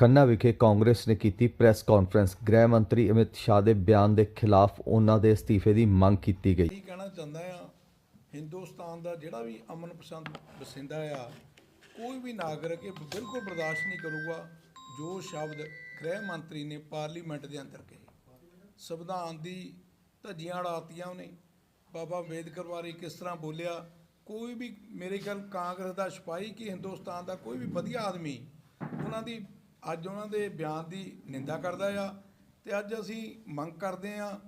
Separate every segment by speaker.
Speaker 1: ਖੰਨਾ ਵਿਖੇ ਕਾਂਗਰਸ ਨੇ ਕੀਤੀ ਪ੍ਰੈਸ ਕਾਨਫਰੰਸ। ਗ੍ਰਹਿ ਮੰਤਰੀ ਅਮਿਤ ਸ਼ਾਹ ਦੇ ਬਿਆਨ ਦੇ ਖਿਲਾਫ ਉਹਨਾਂ ਦੇ ਅਸਤੀਫੇ ਦੀ ਮੰਗ ਕੀਤੀ ਗਈ।
Speaker 2: ਕੀ ਕਹਿਣਾ ਚਾਹੁੰਦਾ ਆ ਹਿੰਦੁਸਤਾਨ ਦਾ ਜਿਹੜਾ ਵੀ ਅਮਨ ਪਸੰਦ ਬਸਿੰਦਾ ਆ, ਕੋਈ ਵੀ ਨਾਗਰਿਕ ਇਹ ਬਿਲਕੁਲ ਬਰਦਾਸ਼ਤ ਨਹੀਂ ਕਰੂਗਾ ਜੋ ਸ਼ਬਦ ਗ੍ਰਹਿ ਮੰਤਰੀ ਨੇ ਪਾਰਲੀਮੈਂਟ ਦੇ ਅੰਦਰ ਕਹੇ। ਸੰਵਿਧਾਨ ਦੀ ਧੱਜੀਆਂ ਉਡਾਤੀਆਂ ਉਹਨੇ। ਬਾਬਾ ਅੰਬੇਦਕਰ ਬਾਰੇ ਕਿਸ ਤਰ੍ਹਾਂ ਬੋਲਿਆ? ਕੋਈ ਵੀ, ਮੇਰੇ ਗੱਲ ਕਾਂਗਰਸ ਦਾ ਸਿਪਾਹੀ ਕਿ ਹਿੰਦੁਸਤਾਨ ਦਾ ਕੋਈ ਵੀ ਵਧੀਆ ਆਦਮੀ, ਉਹਨਾਂ ਦੀ ਅੱਜ ਉਹਨਾਂ ਦੇ ਬਿਆਨ ਦੀ ਨਿੰਦਾ ਕਰਦਾ ਆ ਤੇ ਅੱਜ ਅਸੀਂ ਮੰਗ ਕਰਦੇ ਆ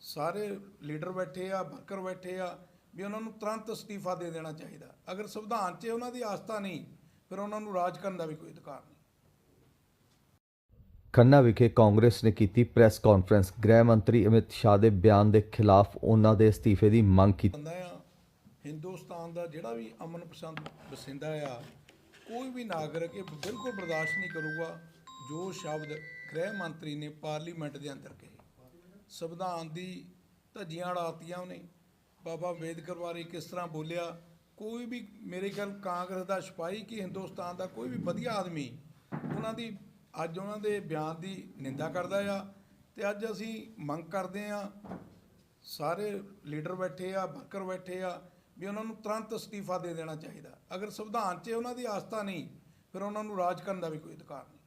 Speaker 2: ਸਾਰੇ ਲੀਡਰ ਬੈਠੇ ਆ ਵਰਕਰ ਬੈਠੇ ਆ ਵੀ ਉਹਨਾਂ ਨੂੰ ਤੁਰੰਤ ਅਸਤੀਫਾ ਦੇ ਦੇਣਾ ਚਾਹੀਦਾ। ਅਗਰ ਸੰਵਿਧਾਨ 'ਚ ਉਹਨਾਂ ਦੀ ਆਸਥਾ ਨਹੀਂ ਫਿਰ ਉਹਨਾਂ ਨੂੰ ਰਾਜ ਕਰਨ ਦਾ ਵੀ ਕੋਈ ਅਧਿਕਾਰ ਨਹੀਂ।
Speaker 1: ਖੰਨਾ ਵਿਖੇ ਕਾਂਗਰਸ ਨੇ ਕੀਤੀ ਪ੍ਰੈਸ ਕਾਨਫਰੰਸ। ਗ੍ਰਹਿ ਮੰਤਰੀ ਅਮਿਤ ਸ਼ਾਹ ਦੇ ਬਿਆਨ ਦੇ ਖਿਲਾਫ ਉਹਨਾਂ ਦੇ ਅਸਤੀਫੇ ਦੀ ਮੰਗ ਕੀਤੀ।
Speaker 2: ਹਿੰਦੁਸਤਾਨ ਦਾ ਜਿਹੜਾ ਵੀ ਅਮਨ ਪਸੰਦ ਵਸਿੰਦਾ ਆ ਕੋਈ ਵੀ ਨਾਗਰਿਕ ਇਹ ਬਿਲਕੁਲ ਬਰਦਾਸ਼ਤ ਨਹੀਂ ਕਰੂਗਾ ਜੋ ਸ਼ਬਦ ਗ੍ਰਹਿ ਮੰਤਰੀ ਨੇ ਪਾਰਲੀਮੈਂਟ ਦੇ ਅੰਦਰ ਕਹੇ। ਸੰਵਿਧਾਨ ਦੀ ਧੱਜੀਆਂ ਉਡਾਤੀਆਂ ਉਹਨੇ। ਬਾਬਾ ਅੰਬੇਦਕਰ ਬਾਰੇ ਕਿਸ ਤਰ੍ਹਾਂ ਬੋਲਿਆ? ਕੋਈ ਵੀ ਮੇਰੇ ਖਿਆਲ ਕਾਂਗਰਸ ਦਾ ਸਿਪਾਹੀ ਕਿ ਹਿੰਦੁਸਤਾਨ ਦਾ ਕੋਈ ਵੀ ਵਧੀਆ ਆਦਮੀ ਉਹਨਾਂ ਦੀ ਅੱਜ ਉਹਨਾਂ ਦੇ ਬਿਆਨ ਦੀ ਨਿੰਦਾ ਕਰਦਾ ਆ ਤੇ ਅੱਜ ਅਸੀਂ ਮੰਗ ਕਰਦੇ ਆ। ਸਾਰੇ ਲੀਡਰ ਬੈਠੇ ਆ, ਵਰਕਰ ਬੈਠੇ ਆ। ਵੀ ਉਹਨਾਂ ਨੂੰ ਤੁਰੰਤ ਅਸਤੀਫਾ ਦੇ ਦੇਣਾ ਚਾਹੀਦਾ। ਅਗਰ ਸੰਵਿਧਾਨ 'ਚ ਉਹਨਾਂ ਦੀ ਆਸਥਾ ਨਹੀਂ, ਫਿਰ ਉਹਨਾਂ ਨੂੰ ਰਾਜ ਕਰਨ ਦਾ ਵੀ ਕੋਈ ਅਧਿਕਾਰ ਨਹੀਂ।